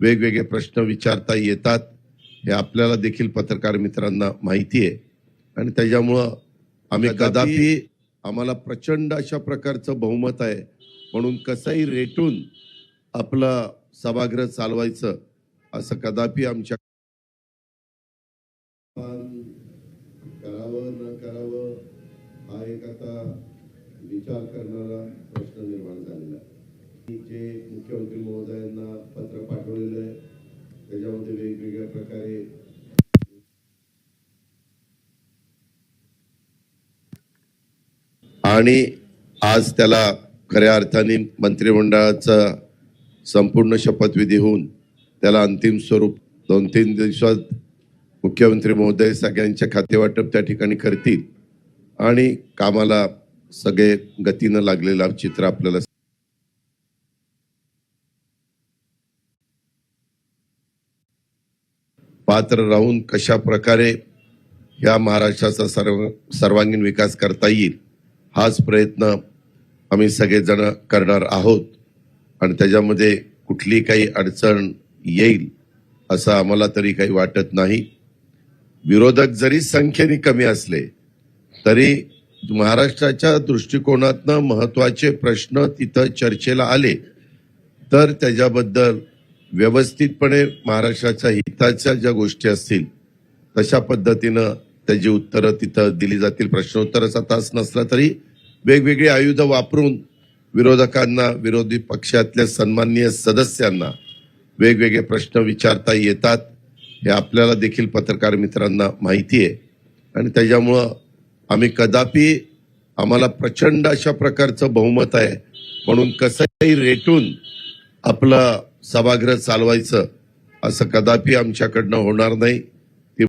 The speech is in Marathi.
वेगवेगळे प्रश्न विचारता येतात हे आपल्याला देखील पत्रकार मित्रांना माहिती आहे. आणि त्याच्यामुळं आम्ही कदापि आम्हाला प्रचंड अशा प्रकारचं बहुमत आहे. म्हणून कसंही रेटून आपलं सभागृह चालवायचं असं कदापि आमच्या करावं न करावं हा एक आता विचार करणारा प्रश्न निर्माण झालेला आहे. जे मुख्यमंत्री महोदयांना पत्र चांगल्या प्रकारे आणि आज त्याला खऱ्या अर्थाने मंत्रिमंडळाचा संपूर्ण शपथविधी होऊन त्याला अंतिम स्वरूप दोन तीन दिवसात मुख्यमंत्री महोदय सगळ्यांच्या खातेवाटप त्या ठिकाणी करतील. आणि कामाला सगळे गतीनं लागलेलं चित्र आपल्याला पात्र राहून कशा प्रकारे या महाराष्ट्राचा सर्व सर्वांगीण विकास करता येईल हाच प्रयत्न आम्ही सगळेजण करणार आहोत. आणि त्याच्यामध्ये कुठली काही अडचण येईल असं आम्हाला तरी काही वाटत नाही. विरोधक जरी संख्येने कमी असले तरी महाराष्ट्राच्या दृष्टिकोनातनं महत्त्वाचे प्रश्न तिथं चर्चेला आले तर त्याच्याबद्दल व्यवस्थितपणे महाराष्ट्राच्या हिताच्या ज्या गोष्टी असतील तशा पद्धतीनं त्याची उत्तरं तिथं दिली जातील. प्रश्नोत्तराचा तास नसला तरी वेगवेगळी आयुधं वापरून विरोधकांना विरोधी पक्षातल्या सन्माननीय सदस्यांना वेगवेगळे प्रश्न विचारता येतात. हे आपल्याला देखील पत्रकार मित्रांना माहिती आहे. आणि त्याच्यामुळं आम्ही कदापि आम्हाला प्रचंड अशा प्रकारचं बहुमत आहे. म्हणून कसंही रेटून आपलं सभागृह चालवायचं असं कदापि आमच्याकडनं होणार नाही.